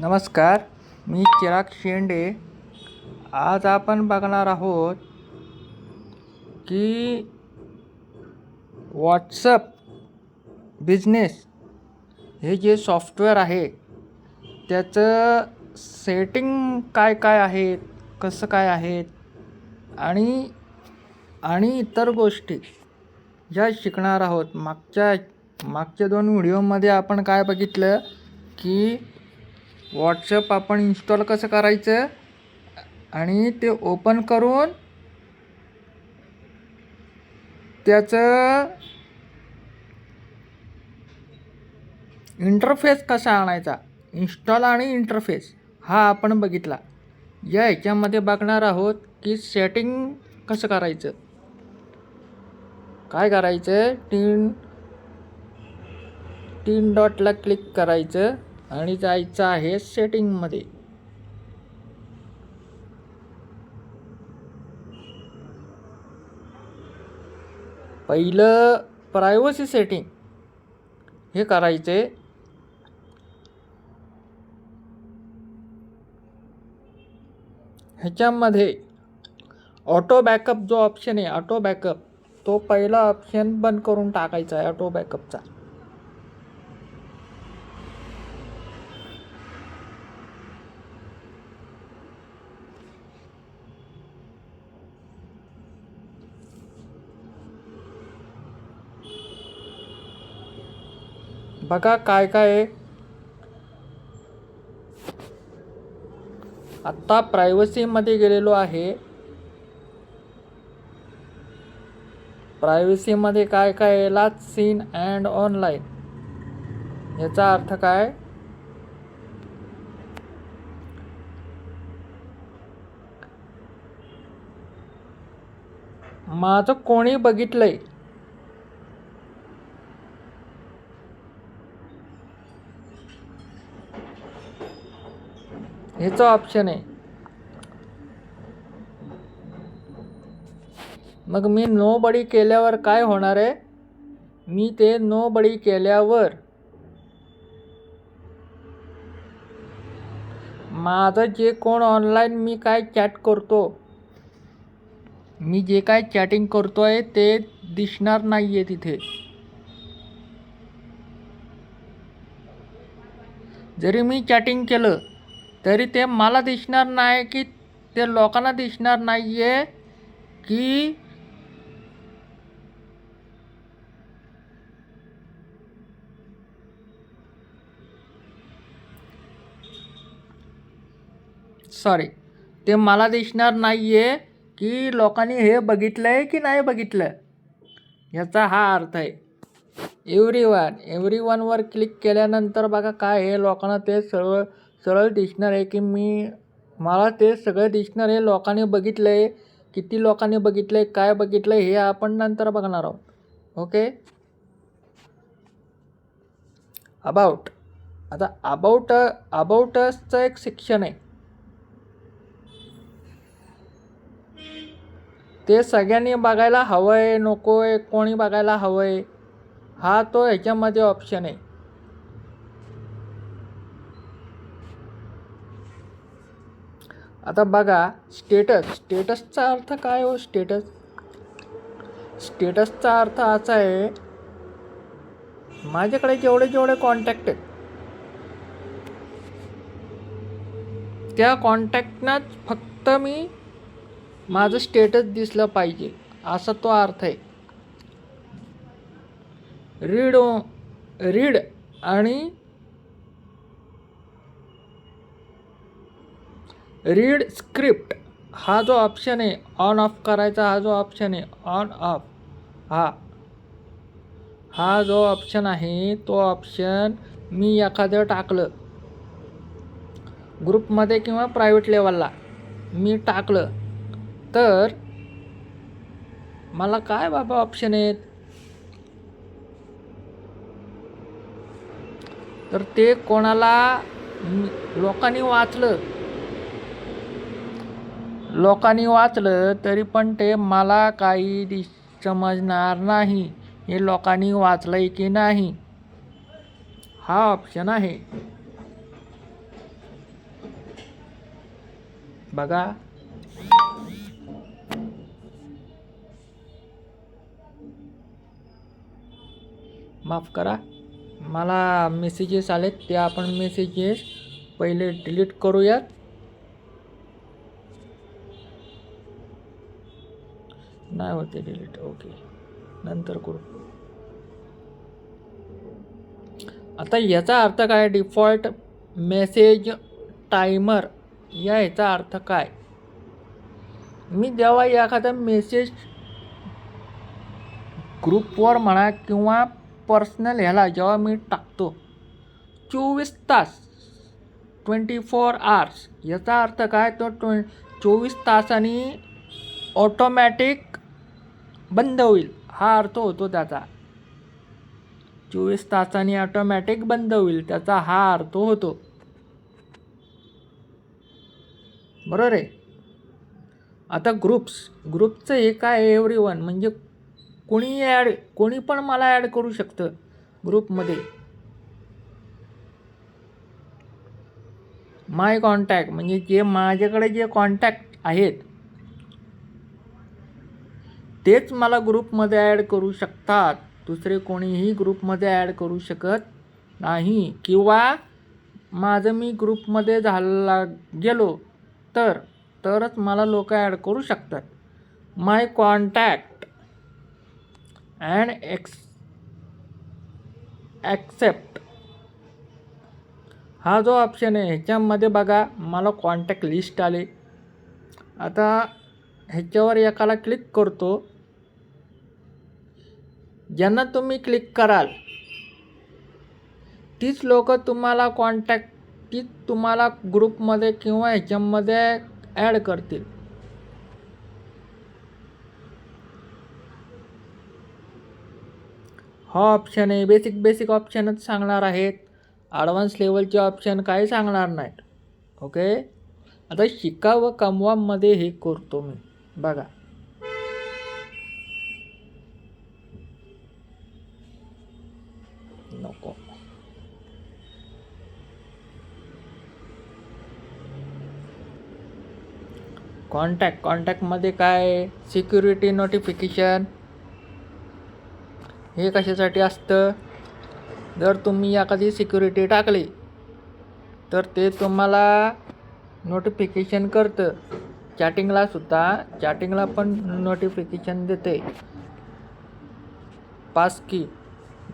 नमस्कार मी चिराग शेंडे. आज आपण बघणार आहोत की व्हॉट्सअप बिझनेस हे जे सॉफ्टवेअर आहे त्याचं सेटिंग काय काय आहेत कसं काय आहेत आणि आणि इतर गोष्टी ज्या शिकणार आहोत. मागच्या मागच्या दोन व्हिडिओमध्ये आपण काय बघितलं की व्हॉट्सअप आपण इन्स्टॉल कसं करायचं? आणि ते ओपन करून त्याचं इंटरफेस कसा आणायचा? इन्स्टॉल आणि इंटरफेस हा आपण बघितला. या ह्याच्यामध्ये बघणार आहोत की सेटिंग कसं करायचं? काय करायचं? तीन तीन डॉटला क्लिक करायचं. आणि जायचं आहे सेटिंगमध्ये. पहिलं प्रायव्हसी सेटिंग हे करायचे. ह्याच्यामध्ये ऑटो बॅकअप जो ऑप्शन आहे ऑटो बॅकअप तो पहिला ऑप्शन बंद करून टाकायचा आहे ऑटो बॅकअपचा बघा काय काय आहे. आत्ता प्रायव्हसीमध्ये गेलेलो आहे. प्रायव्हसीमध्ये काय काय आहे? सीन अँड ऑनलाईन याचा अर्थ काय? माझं कोणी बघितलंय? ह्याचं ऑप्शन आहे. मग मी नो बडी केल्यावर काय होणार आहे? मी ते नो बडी केल्यावर माझं जे कोण ऑनलाईन मी काय चॅट करतो? मी जे काय चॅटिंग करतो आहे ते दिसणार नाही आहे तिथे. जरी मी चॅटिंग केलं तरी ते मला दिसणार नाही की ते लोकांना दिसणार नाही आहे की सॉरी ते मला दिसणार नाही आहे की लोकांनी हे बघितलं आहे की नाही बघितलं. याचा हा अर्थ आहे. एव्हरी वन एव्हरी वनवर क्लिक केल्यानंतर बघा काय हे लोकांना ते सर्व सरळ दिसणार आहे की मी मला ते सगळं दिसणार आहे लोकांनी बघितलं आहे किती लोकांनी बघितलं आहे काय बघितलं आहे हे आपण नंतर बघणार आहोत. ओके अबाउट आता अबाउट अबाउटचं एक शिक्षण आहे. ते सगळ्यांनी बघायला हवं आहे नको आहे कोणी बघायला हवं आहे हा तो ह्याच्यामध्ये ऑप्शन आहे. आता बघा स्टेटस स्टेटसचा अर्थ काय हो स्टेटस स्टेटसचा अर्थ असा आहे माझ्याकडे जेवढे जेवढे कॉन्टॅक्ट आहेत त्या कॉन्टॅक्टनाच फक्त मी माझं स्टेटस दिसलं पाहिजे असा तो अर्थ आहे. रीड रीड आणि रीड स्क्रिप्ट. हा जो ऑप्शन आहे ऑन ऑफ करायचा हा जो ऑप्शन आहे ऑन ऑफ. हा. हा जो ऑप्शन आहे तो ऑप्शन मी एखादं टाकलं. ग्रुपमध्ये किंवा प्रायव्हेट लेवलला मी टाकलं. तर मला काय बाबा ऑप्शन आहेत? तर ते कोणाला लोकांनी वाचलं. लोकांनी वाचलं तरी पण ते मला काही दिस समजणार नाही. हे लोकांनी वाचलंय की नाही? हा ऑप्शन आहे. बघा. माफ करा. मला मेसेजेस आलेत ते आपण मेसेजेस पहिले डिलीट करूयात नाही होते डिलीट ओके नंतर करू. आता याचा अर्थ काय? डिफॉल्ट मेसेज टायमर या ह्याचा अर्थ काय? मी जेव्हा एखादा मेसेज ग्रुपवर म्हणा किंवा पर्सनल ह्याला जेव्हा मी टाकतो चोवीस तास ट्वेंटी फोर आवर्स याचा अर्थ काय? तो ट्वे चोवीस तासांनी ऑटोमॅटिक बंद होईल. हा अर्थ होतो त्याचा. चोवीस तासांनी ऑटोमॅटिक बंद होईल त्याचा हा अर्थ होतो. बरोबर आहे? आता ग्रुप्स ग्रुपचं हे काय एव्हरी वन म्हणजे कोणी ॲड कोणी पण मला ॲड करू शकतं ग्रुपमध्ये माय कॉन्टॅक्ट म्हणजे जे माझ्याकडे जे कॉन्टॅक्ट आहेत तेच मला ग्रुपमध्ये ॲड करू शकतात. दुसरे कोणीही ग्रुपमध्ये ॲड करू शकत नाही. किंवा माझं मी ग्रुपमध्ये झाला गेलो तर तरच मला लोक ॲड करू शकतात. My contact and except. हा जो ऑप्शन आहे ह्याच्यामध्ये बघा मला कॉन्टॅक्ट लिस्ट आले. आता ह्याच्यावर एकाला क्लिक करतो. ज्यांना तुम्ही क्लिक कराल तीच लोक तुम्हाला कॉन्टॅक्ट तीच तुम्हाला ग्रुपमध्ये किंवा ह्याच्यामध्ये ॲड करतील. हा ऑप्शन आहे. बेसिक बेसिक ऑप्शनच सांगणार आहेत. ॲडव्हान्स लेवलचे ऑप्शन काही सांगणार नाहीत. ओके आता शिका व कमवामध्ये हे करतो मी. बघा. नको. कॉन्टॅक्ट कॉन्टॅक्टमध्ये काय? सिक्युरिटी नोटिफिकेशन हे कशासाठी असतं? जर तुम्ही एखादी सिक्युरिटी टाकली तर ते तुम्हाला नोटिफिकेशन करतं. चॅटिंगला सुद्धा चॅटिंगला पण नोटिफिकेशन देते. पास की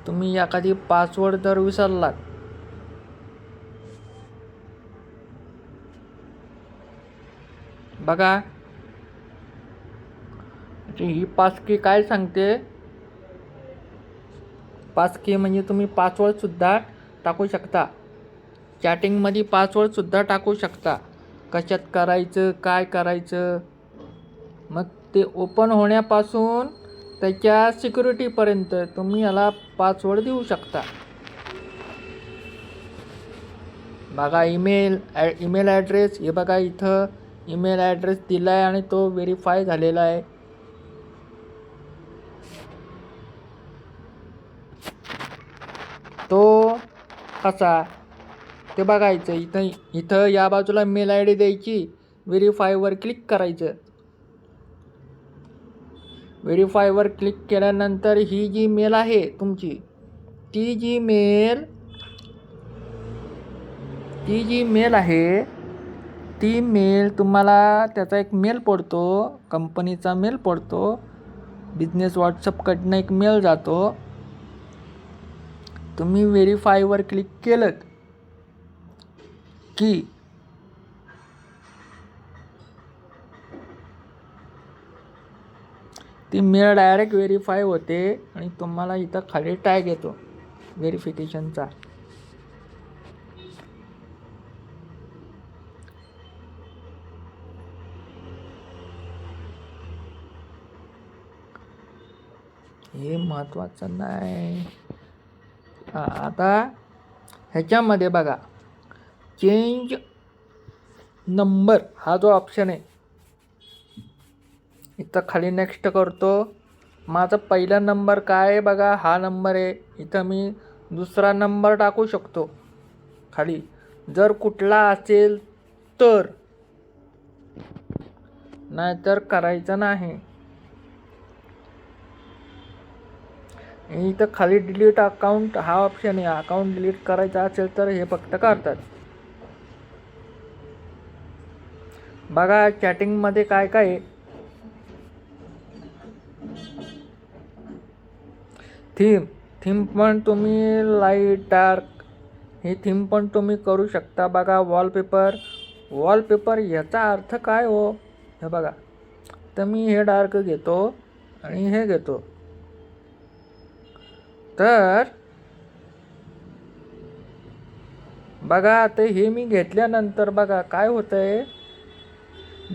तुम्ही एखादी पासवर्ड जर विसरलात. बघा. ही पासकी काय सांगते? पासकी म्हणजे तुम्ही पासवर्डसुद्धा टाकू शकता. चॅटिंगमध्ये पासवर्डसुद्धा टाकू शकता. कशात करायचं काय करायचं? मग ते ओपन होण्यापासून त्याच्या सिक्युरिटीपर्यंत तुम्ही याला पासवर्ड देऊ शकता. बघा ईमेल ॲ ईमेल ॲड्रेस हे बघा इथं ईमेल ॲड्रेस दिला आहे आणि तो व्हेरीफाय झालेला आहे. तो कसा? ते बघायचं. इथं इथं या बाजूला मेल आय डी द्यायची. व्हेरीफायवर क्लिक करायचं. व्हेरीफायवर क्लिक केल्यानंतर ही जी मेल आहे तुमची ती जी मेल ती जी मेल आहे ती मेल तुम्हाला त्याचा एक मेल पडतो कंपनीचा मेल पडतो बिझनेस व्हॉट्सअपकडनं एक मेल जातो. तुम्ही व्हेरीफायवर क्लिक केलं की ती मिळ डायरेक्ट व्हेरीफाय होते आणि तुम्हाला इथं खाली टॅग येतो व्हेरिफिकेशनचा हे महत्त्वाचं नाही. आता ह्याच्यामध्ये बघा. चेंज नंबर हा जो ऑप्शन आहे. इथं खाली नेक्स्ट करतो. माझा पहिला नंबर काय आहे बघा? हा नंबर आहे. इथं मी दुसरा नंबर टाकू शकतो. खाली. जर कुठला असेल तर. नाहीतर करायचं नाही. इथं खाली डिलीट अकाउंट हा ऑप्शन आहे. अकाउंट डिलीट करायचा असेल तर हे फक्त करतात बघा चॅटिंगमध्ये काय काय आहे. थीम थीम पण तुम्ही लाइट डार्क ही थीम पण तुम्ही करू शकता. बघा वॉलपेपर वॉलपेपर याचा अर्थ काय हो? हे बघा. तर मी हे डार्क घेतो आणि हे घेतो. तर बघा आता हे मी घेतल्यानंतर बघा काय होतं आहे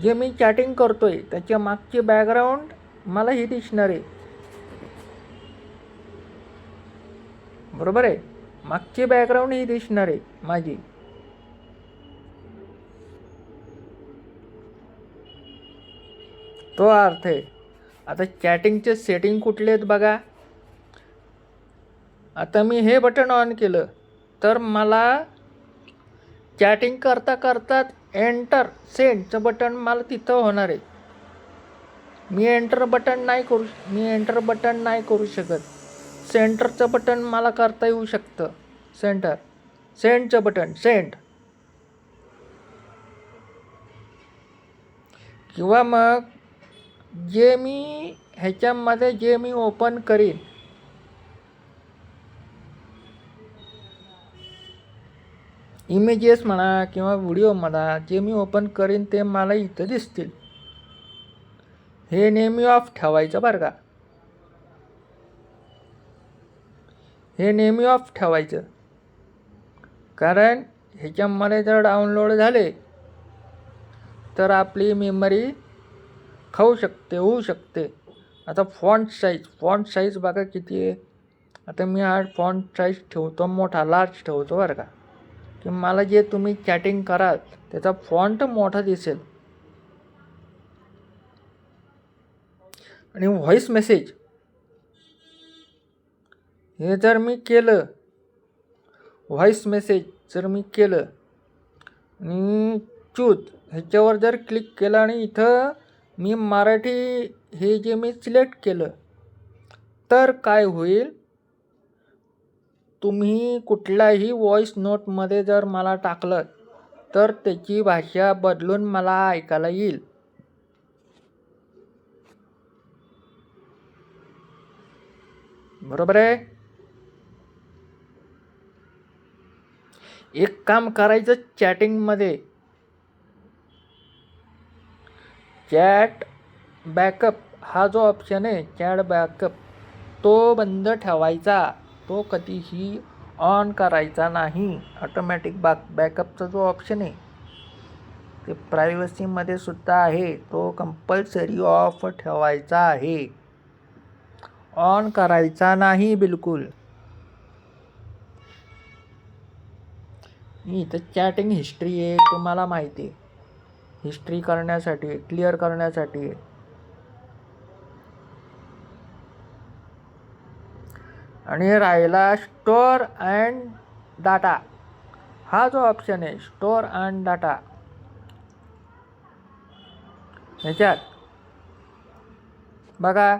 जे मी चॅटिंग करतोय त्याच्या मागची बॅकग्राऊंड मला ही दिसणार आहे. बरोबर आहे? मागची बॅकग्राऊंड ही दिसणार आहे माझी. तो अर्थ आहे. आता चॅटिंगचे सेटिंग कुठले आहेत बघा. आता मी हे बटन ऑन केलं तर मला चॅटिंग करता करता एंटर सेंडचं बटन मला तिथं होणार आहे. मी एंटर बटन नाही करू मी एंटर बटन नाही करू शकत. सेंटरचं बटन मला करता येऊ शकतं. सेंटर. सेंडचं बटन सेंड. किंवा मग जे मी ह्याच्यामध्ये जे मी ओपन करीन इमेजेस म्हणा किंवा व्हिडिओ म्हणा जे मी ओपन करीन ते मला इथं दिसतील. हे नेहमी ऑफ ठेवायचं बरं का. हे नेहमी ऑफ ठेवायचं. कारण ह्याच्यामध्ये जर डाउनलोड झाले तर आपली मेमरी खाऊ शकते होऊ शकते. आता फॉन्ट साईज फॉन्ट साईज बघा किती आहे. आता मी हा फॉन्ट साईज ठेवतो मोठा लार्ज ठेवतो बरं का. की मला जे तुम्ही चॅटिंग कराल त्याचा फॉन्ट मोठा दिसेल. आणि व्हॉईस मेसेज हे जर मी केलं व्हॉईस मेसेज जर मी केलं आणि चूत ह्याच्यावर जर क्लिक केलं आणि इथं मी मराठी हे जे मी सिलेक्ट केलं तर काय होईल? तुम्ही कुठलाही व्हॉईस नोटमध्ये जर मला टाकलं तर त्याची भाषा बदलून मला ऐकायला येईल. बरोबर आहे? एक काम करायचं चॅटिंगमध्ये चॅट बॅकअप हा जो ऑप्शन आहे चॅट बॅकअप तो बंद ठेवायचा. तो कधीही ऑन करायचा नाही. ऑटोमॅटिक बॅक बॅकअपचा जो ऑप्शन आहे ते प्रायव्हसीमध्ये सुद्धा आहे. तो कंपल्सरी ऑफ ठेवायचा आहे. ऑन करायचा नाही बिलकुल. इथं चॅटिंग हिस्ट्री आहे तुम्हाला माहिती आहे. हिस्ट्री करण्यासाठी क्लिअर करण्यासाठी आणि राहिला स्टोअर अँड डाटा. हा जो ऑप्शन आहे स्टोअर अँड डाटा. ह्याच्यात बघा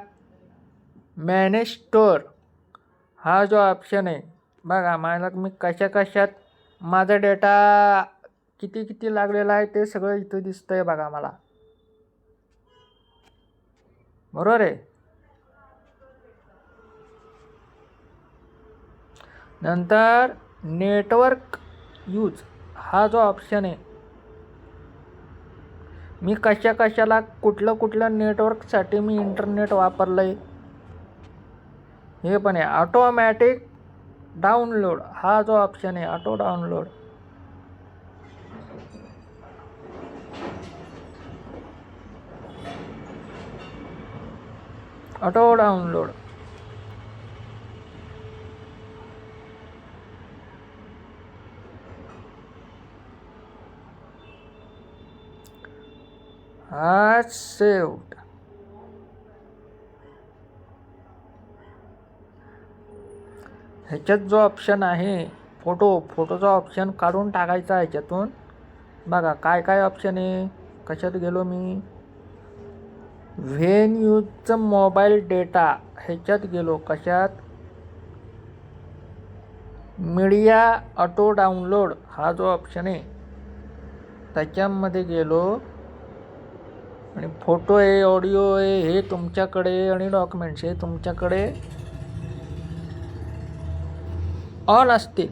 मॅनेज स्टोअर हा जो ऑप्शन आहे बघा मला मी कशा कशात माझा डेटा किती किती लागलेला आहे ते सगळं इथं दिसतं आहे बघा मला. बरोबर आहे? नंतर नेटवर्क यूज हा जो ऑप्शन आहे मी कशा कशाला कुठलं कुठलं नेटवर्कसाठी मी इंटरनेट वापरलं आहे हे पण आहे. ऑटोमॅटिक डाउनलोड हा जो ऑप्शन आहे ऑटो डाउनलोड ऑटो डाउनलोड हा saved. ह्याच्यात जो ऑप्शन आहे फोटो फोटोचा ऑप्शन काढून टाकायचा ह्याच्यातून. बघा काय काय ऑप्शन आहे? कशात गेलो मी? व्हेन यूजचं मोबाईल डेटा ह्याच्यात गेलो. कशात? मीडिया ऑटो डाउनलोड हा जो ऑप्शन आहे त्याच्यामध्ये गेलो. आणि फोटो आहे ऑडिओ आहे हे तुमच्याकडे आणि डॉक्युमेंट्स हे तुमच्याकडे ऑन असतील.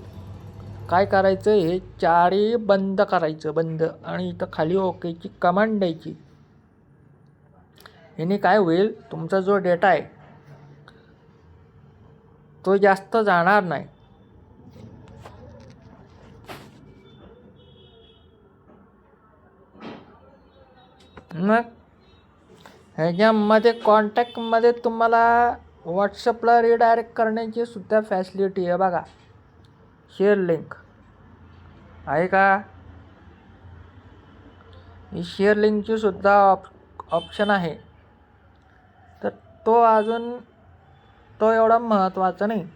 काय करायचं? हे चारही बंद करायचं बंद. आणि इथं खाली ओकेची कमांड द्यायची. ह्याने काय होईल? तुमचा जो डेटा आहे तो जास्त जाणार नाही. मग? ह्याच्यामध्ये कॉन्टॅक्टमध्ये तुम्हाला व्हॉट्सअपला रिडायरेक्ट करण्याची सुद्धा फॅसिलिटी आहे बघा. शेअर लिंक आहे का? ही शेअर लिंकची सुद्धा ऑप ऑप्शन आहे. तर तो अजून तो एवढा महत्त्वाचा नाही.